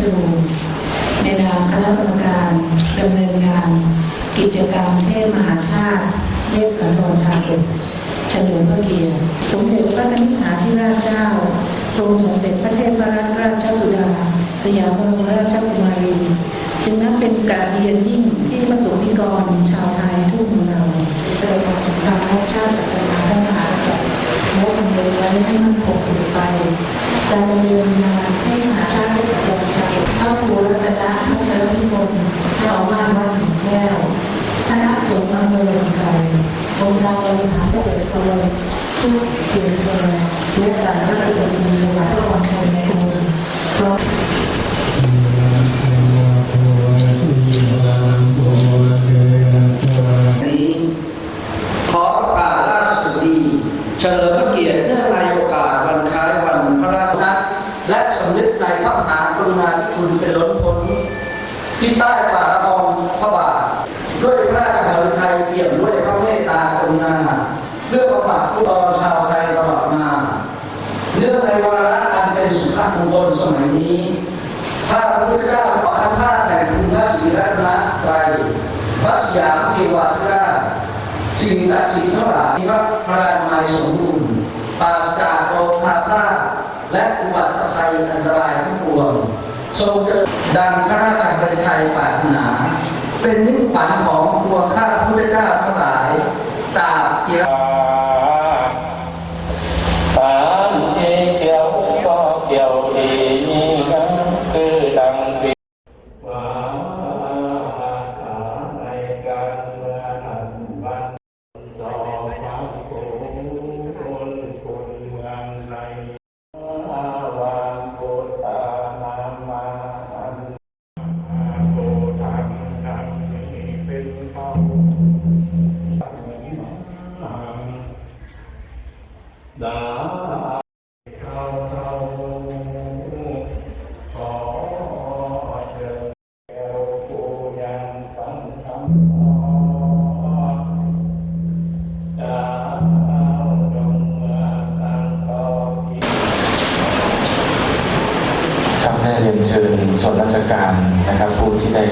ชูในนามคณะกรรมการดำเนินงาน กิจกรรมเทพมหาชาติเมสสันดรชาดกเฉลิมพระเกียรติสมเด็จพระนิธิาธิราชเจ้ากรมสมเด็จพระเทพรัตนราชสุดา สยามบรมราชกุมารี จึงนับเป็นการเรียนยิ่งที่ประสงนิกรชาวไทยทุกเมืองเกิดตามรัชาติศาสนาพระมหากษัตริย์และทำเนิไว้ให้มันคงสืบไป การดำเนินงาน องค์การบริหารจังหวัดพะเยาทุกเปลี่ยนแปลงและการรักษาดีถวายพระพรชัยมงคลพร้อมนี้ขอกราราชสดีเฉลิมพระเกียรติเนื่องในโอกาสวันคล้ายวันพระราชนัดและสำนึกในพระมหากรุณาธิคุณเป็นล้นพ้นที่ใต้ฝ่าละอองพระบาทด้วยพระราชหฤทัยเปี่ยมด้วย ตากรุณาเพื่อบำบัดผู้รอชาวไทยตลอดมาเนื่องในวาระอันเป็นสุภาพมงคลสมัยนี้พระพุทธเจ้าขออาพาธแห่งคุณพระศรีรัตนตรัยพระสยามเทวาธิราชสิ่งศักดิ์สิทธิ์ทั้งหลายที่พระพรามัยสมบูรณ์ปราศจากโรคาพาและอุบัติภัยอันตรายทั้งปวงทรงเกิดดังพระราชบริไทยปรารถนา เป็นมิ่งขวัญของปวงข้าพุทธเจ้าทั้งหลายจากกีฬา ดาเข้าเข้าขอเชิญแก้วผู้ยังฟังคำขอจะเอาจงมาตั้งต่อที่ครับได้เรียนเชิญส่วนราชการนะครับผู้ที่ได้